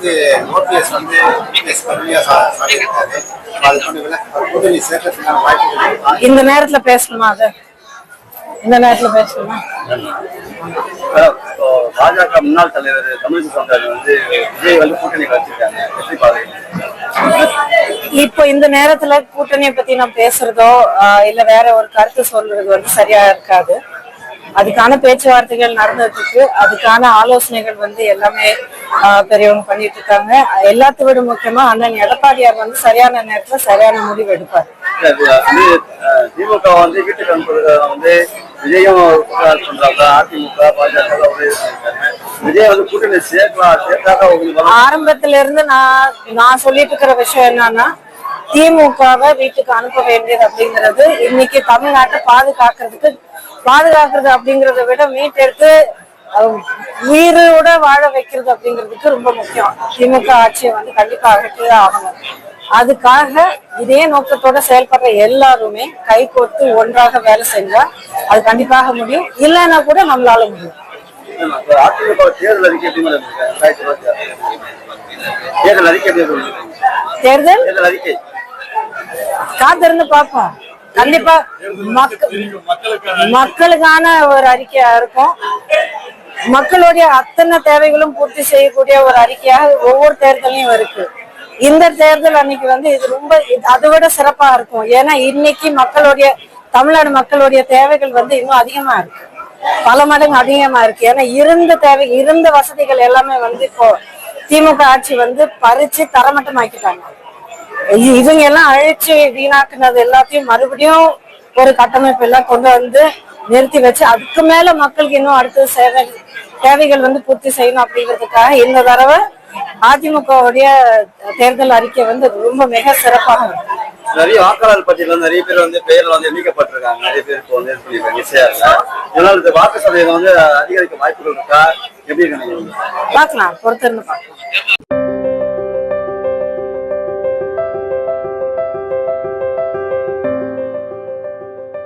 வந்து ஓபிஎஸ் வந்து ஓபிஎஸ் கடுமையாக அது கூட்டணி சேர்க்கறதுக்கான இருக்கா? இந்த நேரத்துல பேசணுமா அது? இந்த நேரத்துல பேசணுமா? பாஜக முன்னாள் தலைவர் தமிழிசை சவுந்தரராஜன் வந்து விஜய் வந்து கூட்டணி வச்சிருக்காங்க எப்படி பாருங்க இப்போ இந்த நேரத்துல கூட்டணியை பத்தி நான் பேசுறதோ இல்ல வேற ஒரு கருத்து சொல்றது வந்து சரியா இருக்காது. அதுக்கான பேச்சுவார்த்தைகள் நடந்துட்டு இருக்கு அதுக்கான ஆலோசனைகள் வந்து எல்லாமே பெரியவங்க பண்ணிட்டு இருக்காங்க எல்லாத்தை விட முக்கியமா அண்ணன் எடப்பாடியார் வந்து சரியான நேரத்துல சரியான முடிவு எடுப்பார் திமுக வந்து வீட்டுக்கு அனுப்புறத வந்து விஜயும் பண்றாங்க அதிமுக பாஜக. விஜய் வந்து கூட்டணி சேர்க்கலாம் வரும். ஆரம்பத்துல இருந்து நான் நான் சொல்லிட்டு இருக்கிற விஷயம் என்னன்னா திமுகவை வீட்டுக்கு அனுப்ப வேண்டியது அப்படிங்கிறது இன்னைக்கு தமிழ்நாட்டை பாதுகாக்கிறதுக்கு பாதுகாக்கிறது அப்படிங்கறத விட மீட்டெடுத்து உயிரோட வாழ வைக்கிறது அப்படிங்கிறதுக்கு ரொம்ப முக்கியம். திமுக ஆட்சியை வந்து கண்டிப்பா அகற்றியே ஆகணும். அதுக்காக இதே நோக்கத்தோட செயல்படுற எல்லாருமே கை கோர்த்து ஒன்றாக வேலை செஞ்சா அது கண்டிப்பாக முடியும். இல்லைன்னா கூட நம்மளால முடியும். தேர்தல் அறிக்கை. தேர்தல் அறிக்கை. காத்திருந்து பார்ப்போம். கண்டிப்பா மக்களுக்கான ஒரு அறிக்கையா இருக்கும். மக்களுடைய அத்தனை தேவைகளும் பூர்த்தி செய்யக்கூடிய ஒரு அறிக்கையாக ஒவ்வொரு தேர்தலையும் இருக்கு. இந்த தேர்தல் அன்னைக்கு வந்து இது ரொம்ப இது- அதை விட சிறப்பா இருக்கும். ஏன்னா இன்னைக்கு மக்களுடைய தமிழ்நாடு மக்களுடைய தேவைகள் வந்து இன்னும் அதிகமா இருக்கு. பல மடங்கு அதிகமா இருக்கு. ஏன்னா இருந்த தேவை இருந்த வசதிகள் எல்லாமே வந்து இப்போ திமுக ஆட்சி வந்து பறிச்சு தரமட்டமாக்கிட்டாங்க. இவங்க எல்லாம் அழிச்சு வீணாக்குனது எல்லாத்தையும் மறுபடியும் ஒரு கட்டமைப்பு எல்லாம் கொண்டு வந்து நிறுத்தி வச்சு அதுக்கு மேல மக்களுக்கு இன்னும் அடுத்த சேவை தேவைகள் வந்து பூர்த்தி செய்யணும் அப்படிங்கிறதுக்காக இந்த தடவை அதிமுகவுடைய தேர்தல் அறிக்கை வந்து ரொம்ப மிக சிறப்பாக இருக்கு. நிறைய வாக்காளர் பட்டியல நிறைய பேர் வந்து பெயர்ல வந்து எண்ணிக்கப்பட்டிருக்காங்க நிறைய பேருக்கு வந்து இது பண்ணிருக்காங்க இதனால இந்த வாக்கு சதவீதம் வந்து அதிகரிக்க வாய்ப்புகள் இருக்கா? எப்படி பார்க்கலாம் பொறுத்திருந்து பார்க்கலாம்.